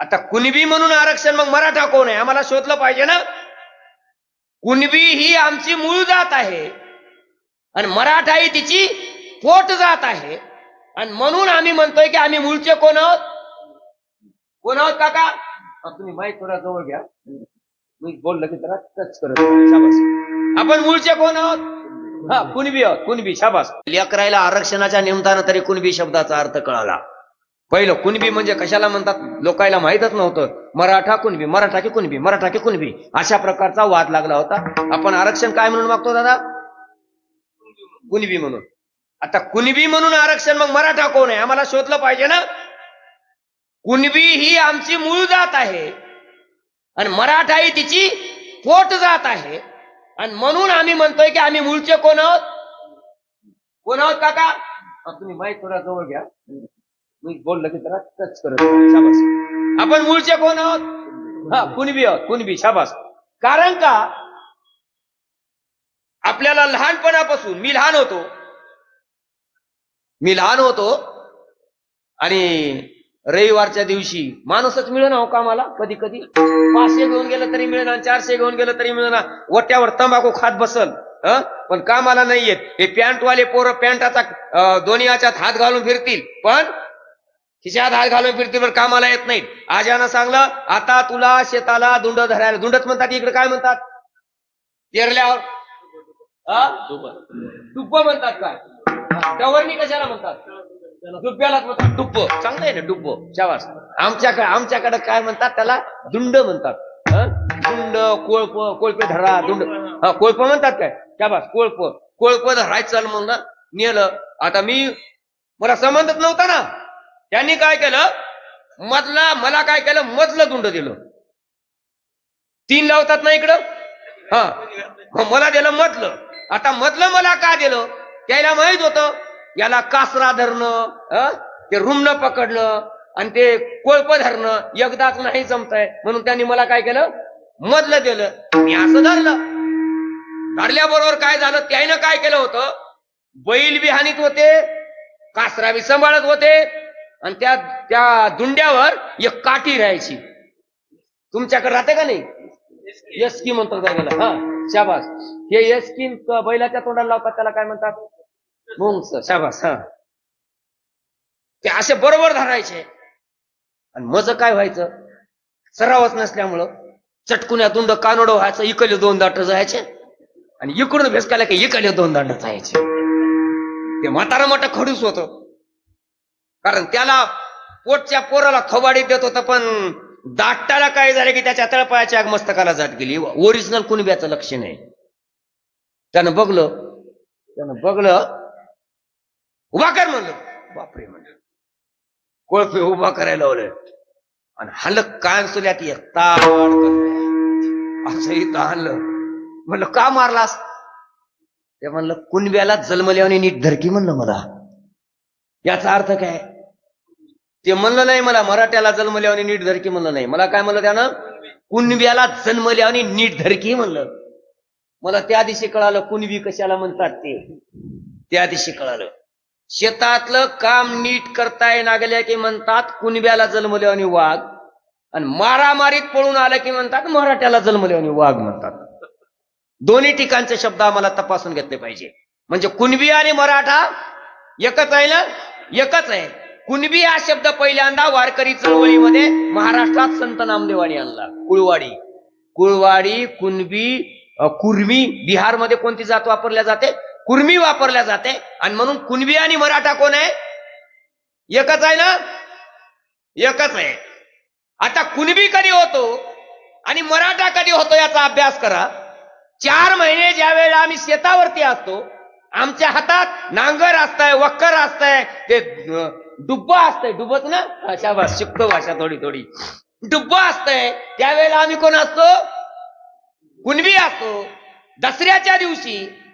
आता कुणबी म्हणून आरक्षण मग मराठा कोण आहे? आम्हाला शोधलं पाहिजे ना. कुणबी ही आमची मूळ जात आहे. आणि मराठा ही तिची पोट जात आहे. आणि म्हणून आम्ही म्हणतोय की आम्ही मूळचे कोण आहोत? कोण आहोत काका? तुम्ही माहीत थोडा जवळ घ्या. मी बोललं की जरा टच करत आपण मूळचे कोण आहोत? हा कुणबी आहोत. कुणबी शाबास. लेकरायला आरक्षणाच्या निमतानं तरी कुणबी शब्दाचा अर्थ कळाला. पहिलं कुणबी म्हणजे कशाला म्हणतात? लोकायला माहीतच नव्हतं. मराठा कुणबी मराठा की कुणबी मराठा की कुणबी. अशा प्रकारचा वाद लागला होता. आपण आरक्षण काय म्हणून मागतो दादा? कुणबी म्हणून. आता कुणबी म्हणून आरक्षण मग मराठा कोण आहे? आम्हाला शोधलं पाहिजे ना. कुणबी ही आमची मूळ जात आहे. आणि मराठा ही तिची पोट जात आहे. आणि म्हणून आम्ही म्हणतोय की आम्ही मूळचे कोण आहोत? कोण आहोत काका? तुम्ही माईक थोडा जवळ घ्या. मी बोललं की जरा टच करत शाबास. आपण मूळचे कोण आहोत? हा कुणबी आहोत? कुणबी शाबास. कारण का? आपल्याला लहानपणापासून मी लहान होतो. मी लहान होतो आणि रविवारच्या दिवशी माणूसच मिळेना हो कामाला. कधी कधी पाचशे घेऊन गेलं तरी मिळेना चारशे घेऊन गेलं तरी मिळेना. वट्यावर तंबाखू खात बसल पण कामाला नाही येत. हे पॅन्टवाले पोरं पॅन्टाचा दोन्ही याच्यात हात घालून फिरतील. पण खिशात हात घालून फिरतील कामाला येत नाहीत. आजानं सांगलं आता तुला शेताला दुंड धरायला. दुंडच म्हणतात इकडे काय म्हणतात? पेरल्यावर. टुप्प म्हणतात काय? डवरणी कशाला म्हणतात? डुब्ब्यालाच म्हणतात. डुब्ब चांगलं आहे ना डुब्ब शाबास. आमच्याकडे आमच्याकडे काय म्हणतात त्याला? दुंड म्हणतात. हं? दुंड कोळप कोळपे धरा दुंड. हा कोळप म्हणतात काय? शाबास. कोळप. कोळप धरायचं म्हणलं नेलं. आता मी मला संबंधच नव्हता ना. त्यांनी काय केलं? मधला मला काय केलं? मधलं दुंड दिलं. तीन लावतात ना इकडं? हा. मला दिलं मधलं. आता मधलं मला का दिलं? त्याला माहीत होतं. याला कासरा धरणं ते रुमणं पकडणं आणि ते कोळप धरणं एकदाच नाही जमतंय. म्हणून त्यांनी मला काय केलं? मधलं दिलं. मी असं धरलं. धरल्याबरोबर काय झालं? त्यानं काय केलं होतं? बैल बी हानीत होते. कासरा बी सांभाळत होते. आणि त्या त्या दुंड्यावर एक काठी राहायची. तुमच्याकडे राहते का नाही? यस्की म्हणतात त्याला. हा शाबास. हे यस्की बैलाच्या तोंडाला लावतात त्याला काय म्हणतात? मुंग शाबास हा. ते असे बरोबर धरायचे. आणि मज काय व्हायचं? सरावच नसल्यामुळं चटकुन्या दुंड कानोड व्हायचं इकडले दोन दाट जायचे आणि इकडून भेसकायला की इकडले दोन दांड जायचे. ते म्हातारा मोठा खडूस होत. कारण त्याला पोटच्या पोराला खबाडी देत होता पण दाटाला काय झालं की त्याच्या तळपायाच्या मस्तकाला जात गेली. ओरिजिनल कुणब्याचं लक्ष नाही. त्यानं बघलं त्यानं बघलं उभा कर म्हणलं. बापरे म्हणलं. कोळपे उभा करायला लावलं आणि हल्लं काय सुल्यात एक ताड करतोय. असं इथं म्हणलं का मारलास? ते म्हणलं कुणब्याला जन्मल्याने नीट धरकी म्हणलं मला. याचा अर्थ काय? ते म्हणलं नाही मला मराठ्याला जन्मल्याने नीट धरकी म्हणलं नाही. मला काय म्हणलं त्यानं? कुणब्याला जन्मल्याने नीट धरकी म्हणलं. मला त्या दिवशी कळालं कुणबी कशाला म्हणतात ते? त्या दिवशी कळालं. शेतातलं काम नीट करताय नागल्या की म्हणतात कुणब्याला जन्मल्याने वाघ. आणि मारामारीत पळून आलं की म्हणतात मराठ्याला जन्मल्याने वाघ म्हणतात. दोन्ही ठिकाणचे शब्द आम्हाला तपासून घेतले पाहिजे. म्हणजे कुणबी आणि मराठा एकच आहे ना? एकच आहे. कुणबी हा शब्द पहिल्यांदा वारकरी चळवळीमध्ये महाराष्ट्रात संत नामदेवानी आणला. कुळवाडी. कुळवाडी कुणबी कुर्मी बिहारमध्ये कोणती जात वापरल्या जाते? कुर्मी वापरल्या जाते. आणि म्हणून कुणबी आणि मराठा कोण आहे? एकच आहे ना? एकच आहे. आता कुणबी कधी होतो आणि मराठा कधी होतो याचा अभ्यास करा. चार महिने ज्या वेळेला आम्ही शेतावरती असतो आमच्या हातात नांगर असतंय वक्कर असतंय ते डुब्ब असतंय. डुबत ना? अशा भाषा शिकतो भाषा थोडी थोडी. डुब्ब असतंय. त्यावेळेला आम्ही कोण असतो? कुणबी असतो. दसऱ्याच्या दिवशी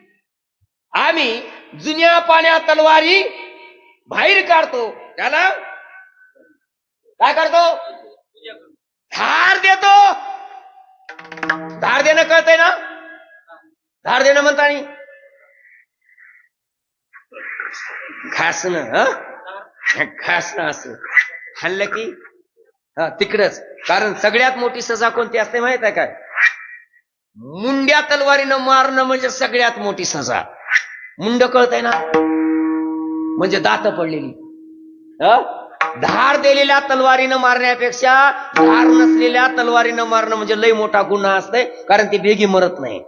आम्ही जुन्या पाण्या तलवारी बाहेर काढतो. त्याला काय करतो? धार देतो. धार देणं कळतंय ना? धार देणं म्हणता घासणं हं? घासणं असं. हल्लं की? हा तिकडच. कारण सगळ्यात मोठी सजा कोणती असते माहीत आहे काय? मुंड्या तलवारीनं मारणं म्हणजे सगळ्यात मोठी सजा. मुंड कळतंय ना? म्हणजे दात पडलेली. ह? धार दिलेल्या तलवारीनं मारण्यापेक्षा धार नसलेल्या तलवारीनं मारणं म्हणजे लय मोठा गुन्हा असतंय कारण ती बेगी मरत नाही.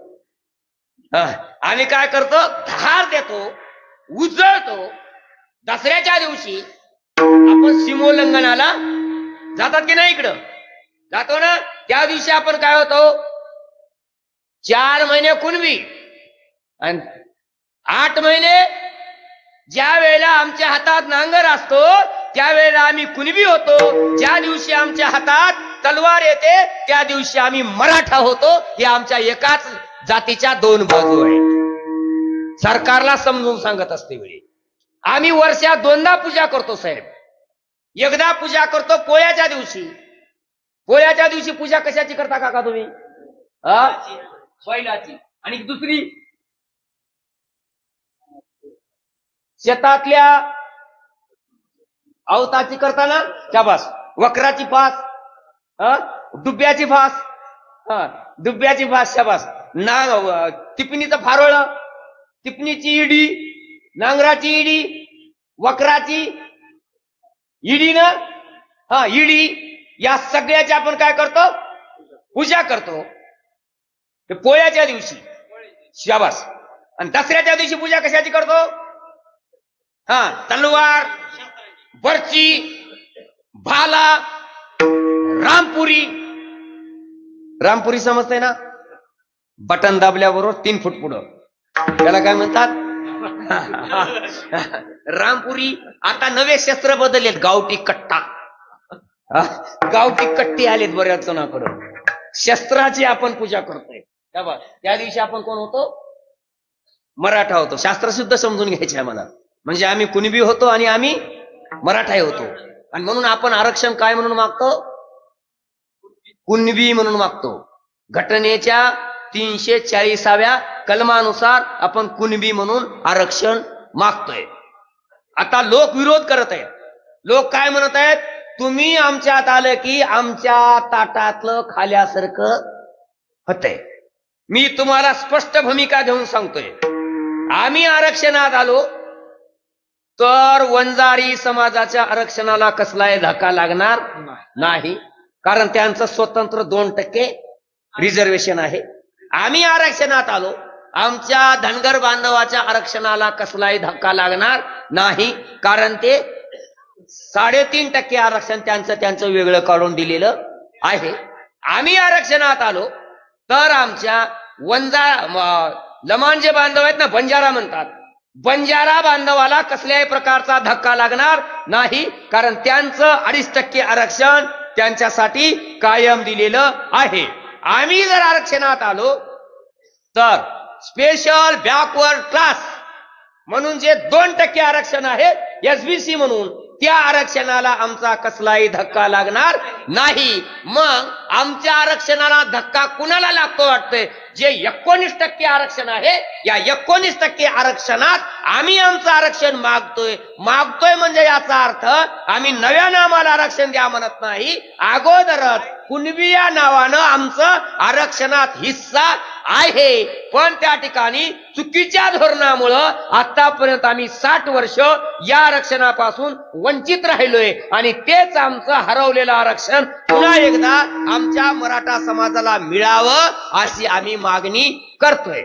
आम्ही काय करतो? धार देतो. उजळतो. दसऱ्याच्या दिवशी आपण सीमोल्लंघनाला जातात की नाही इकडं? जातो ना? त्या दिवशी आपण काय होतो? चार महिने कुणबी. आणि आठ महिने ज्या वेळेला आमच्या हातात नांगर असतो त्यावेळेला आम्ही कुणबी होतो. ज्या दिवशी आमच्या हातात तलवार येते त्या दिवशी आम्ही मराठा होतो. हे आमच्या एकाच जातीच्या दोन बाजू आहेत. सरकारला समजून सांगत असते वेळी. आम्ही वर्षात दोनदा पूजा करतो साहेब. एकदा पूजा करतो पोळ्याच्या दिवशी. पोळ्याच्या दिवशी पूजा कशाची करता काका तुम्ही? बैलाची. आणि दुसरी? शेतातल्या अवताची करताना? शाबास वक्राची फास? डुब्याची फास. हा. डुब्याची फास शाबास ना टिपणीचं फारोळ. टिपणीची इडी नांगराची इडी वक्राची इडी ना? हा इडी या सगळ्याची आपण काय करतो? पूजा करतो. ते पोळ्याच्या दिवशी. शाबास. आणि दसऱ्याच्या दिवशी पूजा कशाची करतो? हा तलवार बर्ची भाला रामपुरी. रामपुरी समजते ना? बटन दाबल्याबरोबर तीन फूट पुढं. त्याला काय म्हणतात? रामपुरी आता नवे शस्त्र बदललेत गावठी कट्टा. गावठी कट्टी आलेत बऱ्याच जणांकडं शस्त्राची आपण पूजा करतोय. बा- त्या दिवशी आपण कोण होतो? मराठा होतो. शास्त्र सुद्धा समजून घ्यायचे आम्हाला. म्हणजे आम्ही कुणबी होतो आणि आम्ही मराठाही होतो. आणि म्हणून आपण आरक्षण काय म्हणून मागतो? कुणबी म्हणून मागतो. घटनेच्या तीनशे चाळीसाव्या कलमानुसार आपण कुणबी म्हणून आरक्षण मागतोय. आता लोक विरोध करत आहेत. लोक काय म्हणत आहेत? तुम्ही आमच्यात आलं की आमच्या ताटातलं खाल्यासारखं होतंय. मी तुम्हाला स्पष्ट भूमिका घेऊन सांगतोय. आम्ही आरक्षणात आलो तर वंजारी समाजाच्या आरक्षणाला कसलाही धक्का लागणार नाही. कारण त्यांचं स्वतंत्र दोन टक्के रिझर्वेशन आहे. आम्ही आरक्षणात आलो. आमच्या धनगर बांधवाच्या आरक्षणाला कसलाही धक्का लागणार नाही कारण ते साडेतीन टक्के आरक्षण त्यांचं त्यांचं वेगळं काढून दिलेलं आहे. आम्ही आरक्षणात आलो तर आमच्या वंजा लमान जे बांधव आहेत ना बंजारा म्हणतात. बंजारा बांधवाला कसल्याही प्रकारचा धक्का लागणार नाही कारण त्यांचं अडीच टक्के आरक्षण त्यांच्यासाठी कायम दिलेलं आहे. आम्ही जर आरक्षणात आलो तर स्पेशल बॅकवर्ड क्लास म्हणून जे दोन टक्के आरक्षण आहे एसबीसी म्हणून त्या आरक्षणाला आमचा कसलाही धक्का लागणार नाही. मग आमच्या आरक्षणाला धक्का कुणाला लागतो वाटतंय? जे एकोणीस टक्के आरक्षण आहे या एकोणीस टक्के आरक्षणात आम्ही आमचं आरक्षण मागतोय. मागतोय म्हणजे याचा अर्थ आम्ही नव्या नामाला आरक्षण द्या म्हणत नाही. अगोदरच कुणबी या नावानं आमचं आरक्षणात हिस्सा आहे. पण त्या ठिकाणी चुकीच्या धोरणामुळं आतापर्यंत आम्ही साठ वर्ष या आरक्षणापासून वंचित राहिलोय. आणि तेच आमचं हरवलेलं आरक्षण पुन्हा एकदा आमच्या मराठा समाजाला मिळावं अशी आम्ही मागणी करतोय.